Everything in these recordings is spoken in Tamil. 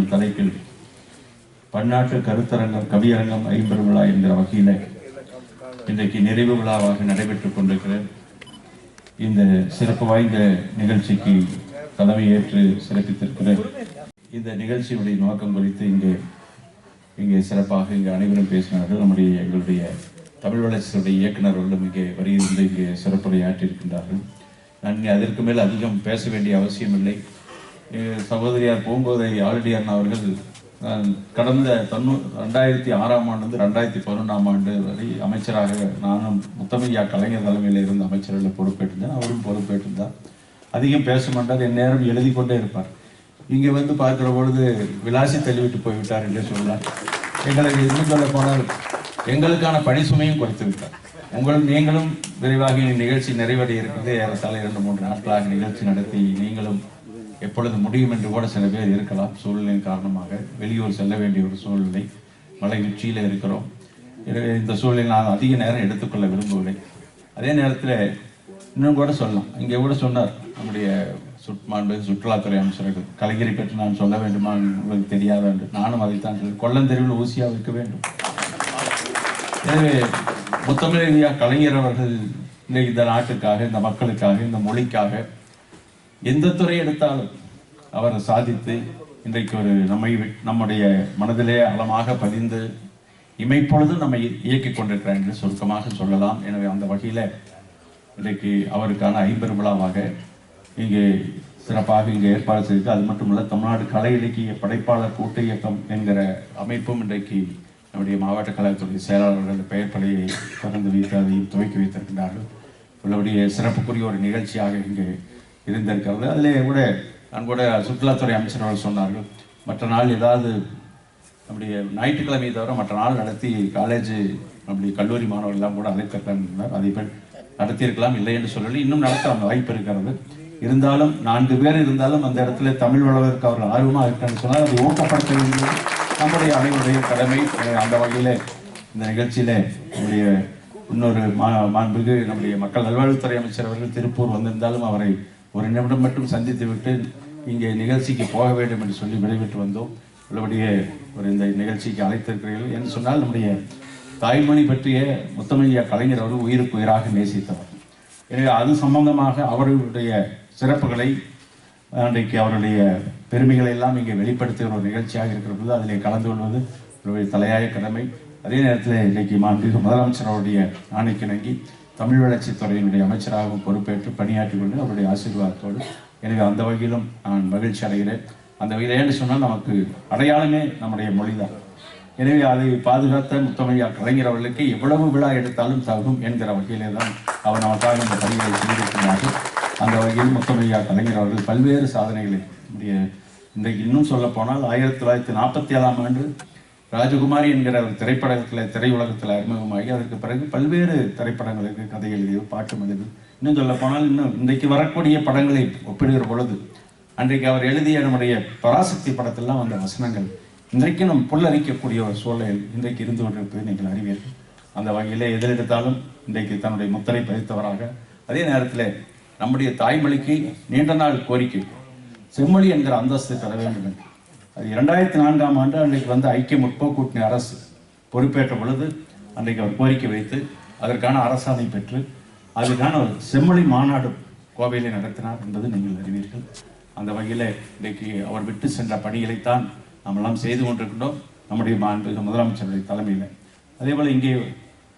கலைக்களஞ்சியம் தலைப்பில் பன்னாட்டு கருத்தரங்கம் கவியரங்கம் ஐம்பெரும் விழா என்கிற வகையில இன்றைக்கு நிறைவு விழாவாக நடைபெற்றுக் கொண்டிருக்கிறேன். இந்த சிறப்பு வாய்ந்த நிகழ்ச்சிக்கு தலைமையேற்று சிறப்பித்திருக்கிறேன். இந்த நிகழ்ச்சியுடைய நோக்கம் குறித்து இங்கே இங்கே சிறப்பாக இங்கே அனைவரும் பேசினார்கள். நம்முடைய எங்களுடைய தமிழ் வளர்ச்சியுடைய இயக்குநர்களும் இங்கே வரியிருந்து இங்கே சிறப்புரையாற்றியிருக்கின்றார்கள். நான் அதற்கு மேல் அதிகம் பேச வேண்டிய அவசியமில்லை. அஹ் சகோதரியார் பூங்கோதை ஆலடியார் அவர்கள் கடந்த தொண்ணூ ரெண்டாயிரத்தி ஆறாம் ஆண்டு ரெண்டாயிரத்தி பதினொன்றாம் ஆண்டு வரை அமைச்சராக நானும் முத்தமையா கலைஞர் தலைமையில் இருந்த அமைச்சர்களை பொறுப்பேற்றிருந்தேன். அவரும் பொறுப்பேற்றிருந்தார். அதிகம் பேச மாட்டார் என் நேரம் எழுதி கொண்டே இருப்பார். இங்கே வந்து பார்க்குற பொழுது விலாசி தள்ளிவிட்டு போய்விட்டார் என்று சொல்லலாம் எங்களுக்கு இருந்து சொல்ல போனால் எங்களுக்கான பணி சுமையும் குறைத்து விட்டார். உங்களும் நீங்களும் விரைவாக நிகழ்ச்சி நிறைவடைய இருக்கிறது ஏறத்தாழ இரண்டு மூன்று நாட்களாக நிகழ்ச்சி நடத்தி நீங்களும் எப்பொழுது முடியும் என்று கூட சில பேர் இருக்கலாம். சூழ்நிலையின் காரணமாக வெளியூர் செல்ல வேண்டிய ஒரு சூழ்நிலை மலை உச்சியில் இருக்கிறோம். எனவே இந்த சூழ்நிலை நான் அதிக நேரம் எடுத்துக்கொள்ள விரும்பவில்லை. அதே நேரத்தில் இன்னும் கூட சொல்லலாம். இங்கே கூட சொன்னார் நம்முடைய சுட்மாண்பு சுற்றுலாத்துறை அமைச்சர்கள் கலைஞரை பற்றி நான் சொல்ல வேண்டுமா? உங்களுக்கு தெரியாத? என்று. நானும் அதைத்தான் சொல்லி கொல்லந்தெருவில் ஊசியாக இருக்க வேண்டும். எனவே முத்தமிழறியா கலைஞர் அவர்கள் இந்த நாட்டுக்காக இந்த மக்களுக்காக இந்த மொழிக்காக எந்த துறை எடுத்தாலும் அவர் சாதித்து இன்றைக்கு ஒரு நம்மை நம்முடைய மனதிலே அலமாக பதிந்து இமைப்பொழுதும் நம்மை இயக்கிக் கொண்டிருக்கிறார் என்று சுருக்கமாக சொல்லலாம். எனவே அந்த வகையில் இன்றைக்கு அவருக்கான ஐம்பெரும் விழாவாக இங்கே சிறப்பாக இங்கே ஏற்பாடு செய்து அது மட்டுமல்ல தமிழ்நாடு கலை இலக்கிய படைப்பாளர் கூட்டு இயக்கம் என்கிற அமைப்பும் இன்றைக்கு நம்முடைய மாவட்ட கலைத்துறை செயலாளர்கள் பெயர் பலையை திறந்து வைத்து அதையும் துவக்கி வைத்திருக்கின்றார்கள். உள்ளபடியே சிறப்புக்குரிய ஒரு நிகழ்ச்சியாக இங்கே இருந்திருக்கிறது. அதிலே கூட நான் கூட சுற்றுலாத்துறை அமைச்சர் அவர்கள் சொன்னார்கள் மற்ற நாள் ஏதாவது நம்முடைய ஞாயிற்றுக்கிழமையை தவிர மற்ற நாள் நடத்தி காலேஜ் நம்முடைய கல்லூரி மாணவர்கள்லாம் கூட அழைத்திருக்கிறார் அதை பற்றி நடத்தியிருக்கலாம் இல்லை என்று சொல்லி இன்னும் நடத்த அந்த வாய்ப்பு இருக்கிறது. இருந்தாலும் நான்கு பேர் இருந்தாலும் அந்த இடத்துல தமிழ் வளர்வதற்கு அவர்கள் ஆர்வமாக இருக்கான்னு சொன்னால் அதை ஊக்கப்படுத்த வேண்டும் நம்முடைய அனைவருடைய கடமை அந்த வகையில் இந்த நிகழ்ச்சியில் நம்முடைய இன்னொரு மா மாண்புக்கு நம்முடைய மக்கள் நல்வாழ்வுத்துறை அமைச்சர் அவர்கள் திருப்பூர் வந்திருந்தாலும் அவரை ஒரு நிமிடம் மட்டும் சந்தித்து விட்டு இங்கே நிகழ்ச்சிக்கு போக வேண்டும் என்று சொல்லி விடைபெற்று வந்தோம். உள்ளபடியே ஒரு இந்த நிகழ்ச்சிக்கு அழைத்திருக்கிறீர்கள். என்று சொன்னால் நம்முடைய தாய்மொழி பற்றிய முத்தமையா கலைஞர் அவர்கள் உயிருக்கு உயிராக நேசித்தவர். எனவே அது சம்பந்தமாக அவர்களுடைய சிறப்புகளை அன்றைக்கு அவருடைய பெருமைகளை எல்லாம் இங்கே வெளிப்படுத்துகிற ஒரு நிகழ்ச்சியாக இருக்கிற போது அதிலே கலந்து கொள்வது ஒரு தலையாய கடமை. அதே நேரத்தில் இன்றைக்கு மாண்பு முதலமைச்சர் அவருடைய ஆணைக்கிணங்கி தமிழ் வளர்ச்சித்துறையினுடைய அமைச்சராகவும் பொறுப்பேற்று பணியாற்றி கொண்டு அவருடைய ஆசீர்வாதத்தோடு. எனவே அந்த வகையிலும் நான் மகிழ்ச்சி அடைகிறேன். அந்த வகையில் ஏன்னு சொன்னால் நமக்கு அடையாளமே நம்முடைய மொழிதான். எனவே அதை பாதுகாத்த முத்தமையா கலைஞர் அவர்களுக்கு எவ்வளவு விழா எடுத்தாலும் தகும் என்கிற வகையிலே தான் அவர் நமக்காக இந்த பணிகளை செய்திருக்கிறார்கள். அந்த வகையில் முத்தமையா கலைஞர் அவர்கள் பல்வேறு சாதனைகளை இந்த இன்றைக்கு இன்னும் சொல்ல போனால் ஆயிரத்தி தொள்ளாயிரத்தி நாற்பத்தி ஏழாம் ஆண்டு ராஜகுமாரி என்கிற ஒரு திரைப்படத்தில் திரையுலகத்தில் அறிமுகமாகி அதற்கு பிறகு பல்வேறு திரைப்படங்களுக்கு கதை எழுதியோ பாட்டு எழுதி இன்னும் சொல்ல போனால் இன்னும் இன்றைக்கு வரக்கூடிய படங்களை ஒப்பிடுகிற பொழுது அன்றைக்கு அவர் எழுதிய நம்முடைய பராசக்தி படத்திலாம் வந்த வசனங்கள் இன்றைக்கு நம் புல்லரிக்கக்கூடிய ஒரு சூழல் இன்றைக்கு இருந்து கொண்டிருப்பதை நீங்கள் அறிவீர்கள். அந்த வகையிலே எதிரெடுத்தாலும் இன்றைக்கு தன்னுடைய முத்தரை பதித்தவராக அதே நேரத்தில் நம்முடைய தாய்மொழிக்கு நீண்ட நாள் கோரிக்கை செம்மொழி என்கிற அந்தஸ்து பெற வேண்டும் என்று. அது இரண்டாயிரத்தி நான்காம் ஆண்டு அன்றைக்கு வந்து ஐக்கிய முற்போக்கு கூட்டணி அரசு பொறுப்பேற்ற பொழுது அன்றைக்கு அவர் கோரிக்கை வைத்து அதற்கான அரசாணை பெற்று அதுக்கான ஒரு செம்மொழி மாநாடு கோவையிலே நடத்தினார் என்பது நீங்கள் அறிவீர்கள். அந்த வகையில் இன்றைக்கு அவர் விட்டு சென்ற பணிகளைத்தான் நம்மெல்லாம் செய்து கொண்டிருக்கின்றோம். நம்முடைய மாண்பு முதலமைச்சருடைய தலைமையில். அதே போல் இங்கே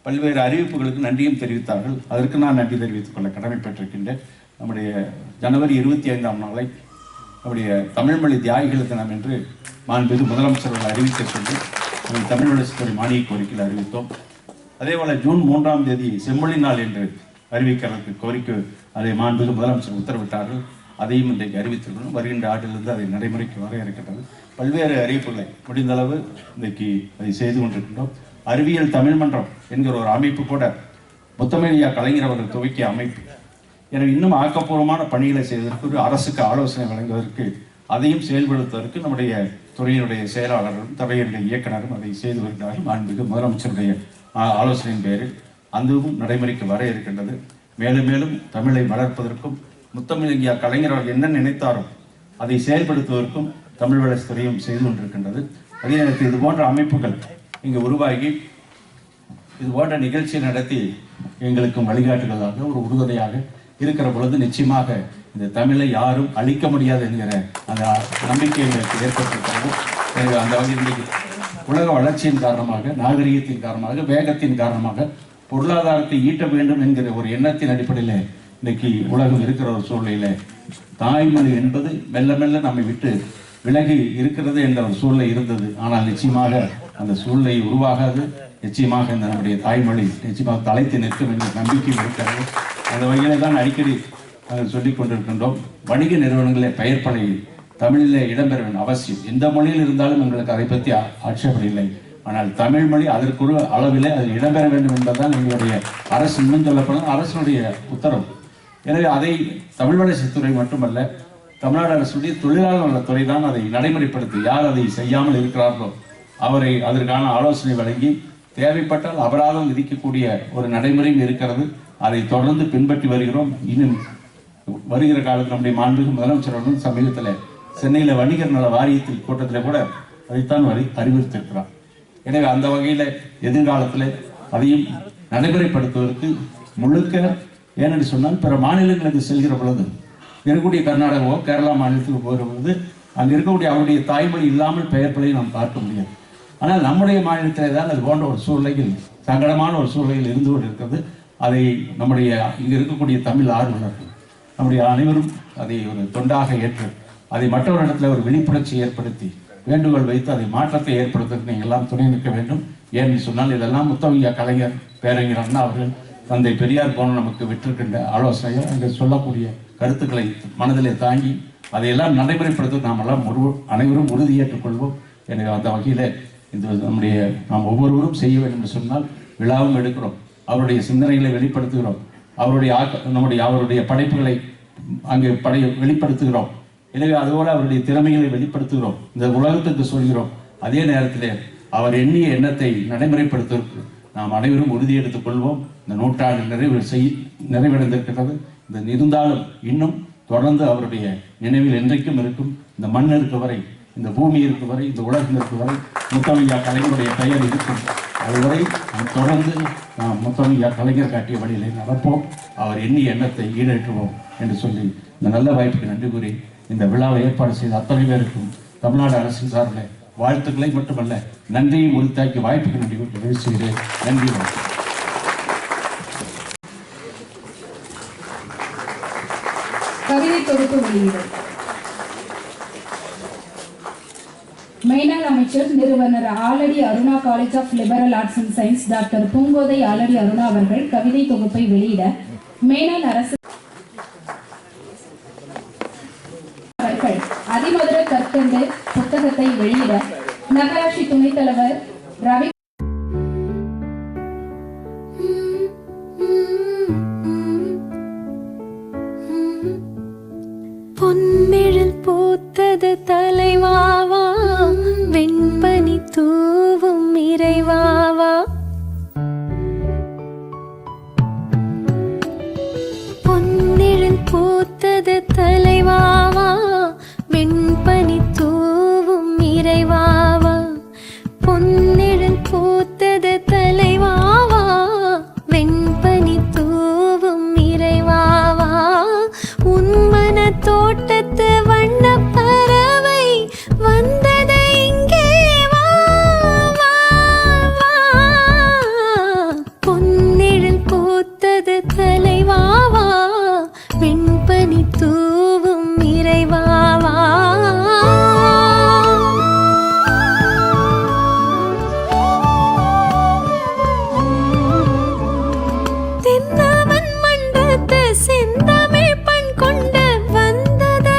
பல்வேறு அறிவிப்புகளுக்கு நன்றியும் தெரிவித்தார்கள். அதற்கு நான் நன்றி தெரிவித்துக் கொள்ள கடமைப்பட்டிருக்கின்றேன். நம்முடைய ஜனவரி இருபத்தி ஐந்தாம் நாளை நம்முடைய தமிழ்மொழி தியாகிகள் தினம் என்று மாண்புமிகு முதலமைச்சர் அவர்கள் அறிவிக்க சொல்லி நம்முடைய தமிழ் வளர்ச்சித்துறை மானிய கோரிக்கையில் அறிவித்தோம். அதே போல ஜூன் மூன்றாம் தேதி செம்மொழி நாள் என்று அறிவிக்கிறதுக்கு கோரிக்கை அதை மாண்புமிகு முதலமைச்சர் உத்தரவிட்டார்கள். அதையும் இன்றைக்கு அறிவித்திருக்கணும் வருகின்ற ஆண்டிலிருந்து அதை நடைமுறைக்கு வர இருக்கின்றது. பல்வேறு அறிவிப்புகளை முடிந்தளவு இன்றைக்கு அதை செய்து கொண்டிருக்கின்றோம். அறிவியல் தமிழ் மன்றம் என்கிற ஒரு அமைப்பு கூட முத்தமிழியா கலைஞர் அவர்கள் துவக்கிய அமைப்பு எனவே இன்னும் ஆக்கப்பூர்வமான பணிகளை செய்வதற்கு ஒரு அரசுக்கு ஆலோசனை வழங்குவதற்கு அதையும் செயல்படுத்துவதற்கு நம்முடைய துறையினுடைய செயலாளரும் துறையினுடைய இயக்குனரும் அதை செய்து வருகிறார்கள். மாண்புமிகு முதலமைச்சருடைய ஆலோசனையின் பேரில் அதுவும் நடைமுறைக்கு வர இருக்கின்றது. மேலும் மேலும் தமிழை வளர்ப்பதற்கும் முத்தமிழங்கியா கலைஞர் அவர்கள் என்ன நினைத்தாரோ அதை செயல்படுத்துவதற்கும் தமிழ் வளர்ச்சித்துறையும் செய்து கொண்டிருக்கின்றது. அதே நேரத்தில் இது போன்ற அமைப்புகள் இங்கு உருவாகி இது போன்ற நிகழ்ச்சி நடத்தி எங்களுக்கும் வழிகாட்டுகளாக ஒரு உறுதுணையாக இருக்கிற பொழுது நிச்சயமாக இந்த தமிழை யாரும் அழிக்க முடியாது என்கிற அந்த நம்பிக்கை எங்களுக்கு ஏற்பட்டிருக்கிறது. எனவே அந்த வகையில் உலக வளர்ச்சியின் காரணமாக நாகரிகத்தின் காரணமாக வேகத்தின் காரணமாக பொருளாதாரத்தை ஈட்ட வேண்டும் என்கிற ஒரு எண்ணத்தின் அடிப்படையில் இன்னைக்கு உலகம் இருக்கிற ஒரு சூழ்நிலையில தாய்மொழி என்பது மெல்ல மெல்ல நம்மை விட்டு விலகி இருக்கிறது என்ற ஒரு சூழ்நிலை இருந்தது. ஆனால் நிச்சயமாக அந்த சூழ்நிலை உருவாகாது. நிச்சயமாக இந்த நம்முடைய தாய்மொழி நிச்சயமாக தலைத்து நிற்கும் என்ற நம்பிக்கை இருக்கிறது. அந்த வகையில் தான் அடிக்கடி நாங்கள் சொல்லிக் கொண்டிருக்கின்றோம். வணிக நிறுவனங்களை பெயர் பலகை தமிழிலே இடம்பெற வேண்டும் அவசியம். எந்த மொழியில் இருந்தாலும் எங்களுக்கு அதை பற்றி ஆட்சேபம் இல்லை. ஆனால் தமிழ் மொழி அதற்குரு அளவிலே அதில் இடம்பெற வேண்டும் என்பதுதான் எங்களுடைய அரசு இன்னும் சொல்லப்படும் அரசினுடைய உத்தரவு. எனவே அதை தமிழ் வளர்ச்சித்துறை மட்டுமல்ல தமிழ்நாடு அரசுடைய தொழிலாளர் நலத்துறை தான் அதை நடைமுறைப்படுத்தி யார் அதை செய்யாமல் இருக்கிறார்களோ அவரை அதற்கான ஆலோசனை வழங்கி தேவைப்பட்டால் அபராதம் விதிக்கக்கூடிய ஒரு நடைமுறையும் இருக்கிறது. அதை தொடர்ந்து பின்பற்றி வருகிறோம். இன்னும் வருகிற காலத்தில் நம்முடைய மாண்புமிகு முதலமைச்சர் சமீபத்தில் சென்னையில் வணிகர் நல வாரியத்தில் கூட்டத்தில் கூட அதைத்தான் வரி அறிவுறுத்திருக்கிறார் எனவே அந்த வகையில் எதிர்காலத்தில் அதையும் நடைமுறைப்படுத்துவதற்கு முழுக்க ஏனென்று சொன்னால் பிற மாநிலங்களுக்கு செல்கிற பொழுது இருக்கக்கூடிய கர்நாடகாவோ கேரளா மாநிலத்துக்கு போகிற பொழுது அங்கே இருக்கக்கூடிய அவருடைய தாய்மொழி இல்லாமல் பெயர் நாம் பார்க்க முடியாது. ஆனால் நம்முடைய மாநிலத்திலே தான் அது போன்ற ஒரு சூழ்நிலையில் சங்கடமான ஒரு சூழ்நிலையில் இருந்து கொண்டு இருக்கிறது அதை நம்முடைய இங்கே இருக்கக்கூடிய தமிழ் ஆர்வலர்கள் நம்முடைய அனைவரும் அதை ஒரு தொண்டாக ஏற்று அதை மற்றவரிடத்தில் ஒரு விழிப்புணர்ச்சி ஏற்படுத்தி வேண்டுகோள் வைத்து அதை மாற்றத்தை ஏற்படுத்துவதற்கு நீங்கள் எல்லாம் துணை நிற்க வேண்டும். ஏன்னு சொன்னால் இதெல்லாம் முத்தமையா கலைஞர் பேரறிஞர் அண்ணா அவர்கள் தந்தை பெரியார் போன நமக்கு விட்டிருக்கின்ற ஆலோசனைகள் அங்கே சொல்லக்கூடிய கருத்துக்களை மனதிலே தாங்கி அதையெல்லாம் நடைமுறைப்படுத்த நாமெல்லாம் ஒரு அனைவரும் உறுதியேற்றுக் கொள்வோம் எனவே அந்த வகையில் இந்த நம்முடைய நாம் ஒவ்வொருவரும் செய்ய வேண்டும் என்று சொன்னால் விழாவும் எடுக்கிறோம். அவருடைய சிந்தனைகளை வெளிப்படுத்துகிறோம். அவருடைய ஆக்க நம்முடைய அவருடைய படைப்புகளை அங்கே படை வெளிப்படுத்துகிறோம். எனவே அதுபோல் அவருடைய திறமைகளை வெளிப்படுத்துகிறோம். இந்த உலகத்துக்கு சொல்கிறோம். அதே நேரத்தில் அவர் எண்ணிய எண்ணத்தை நடைமுறைப்படுத்துவதற்கு நாம் அனைவரும் உறுதி கொள்வோம். இந்த நூற்றாண்டு நிறைவு செய் நிறைவடைந்திருக்கிறது இந்த இருந்தாலும் இன்னும் தொடர்ந்து அவருடைய நினைவில் என்றைக்கும் இருக்கும். இந்த மண் இருக்க வரை இந்த பூமி இருக்கும் வரை இந்த உலகம் இருக்கும் வரை முத்தமையா கலைஞருடைய பெயர் இருக்கும் அதுவரை நாம் தொடர்ந்து நாம் முத்தமையா கலைஞர் காட்டிய வழியிலே நடப்போம். அவர் எண்ணிய எண்ணத்தை ஈடேற்றுவோம் என்று சொல்லி இந்த நல்ல வாய்ப்புக்கு நன்றி கூறி இந்த விழாவை ஏற்பாடு செய்த அத்தனை பேருக்கும் தமிழ்நாடு அரசின் சார்பில் வாழ்த்துக்களை மட்டுமல்ல நன்றியை உறுத்தாக்கி வாய்ப்புக்கு நன்றி கூறி நிறைவு செய்கிறேன் நன்றி வணக்கம். கவிதை தொகுப்பு வெளியீடு. மேனாள் அமைச்சர் நிறுவனர் Aladi Aruna college of liberal arts and science doctor Poongothai Aladi Aruna அவர்கள் கவிதை தொகுப்பை வெளியிட மேனாள் அரசு அவர்கள் அதிமதுர கற்கண்டு புத்தகத்தை வெளியிட நகராட்சி